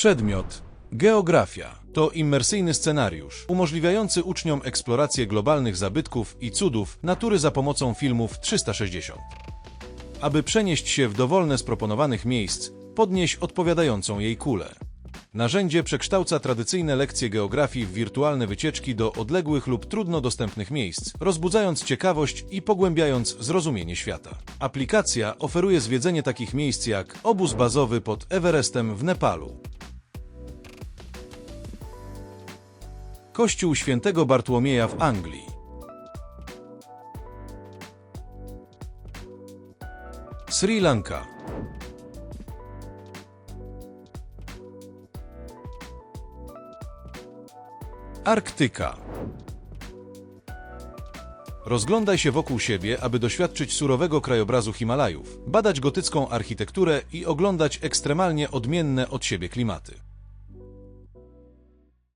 Przedmiot Geografia to immersyjny scenariusz umożliwiający uczniom eksplorację globalnych zabytków i cudów natury za pomocą filmów 360. Aby przenieść się w dowolne z proponowanych miejsc, podnieś odpowiadającą jej kulę. Narzędzie przekształca tradycyjne lekcje geografii w wirtualne wycieczki do odległych lub trudno dostępnych miejsc, rozbudzając ciekawość i pogłębiając zrozumienie świata. Aplikacja oferuje zwiedzenie takich miejsc jak obóz bazowy pod Everestem w Nepalu, Kościół Świętego Bartłomieja w Anglii, Sri Lanka, Arktyka. Rozglądaj się wokół siebie, aby doświadczyć surowego krajobrazu Himalajów, badać gotycką architekturę i oglądać ekstremalnie odmienne od siebie klimaty.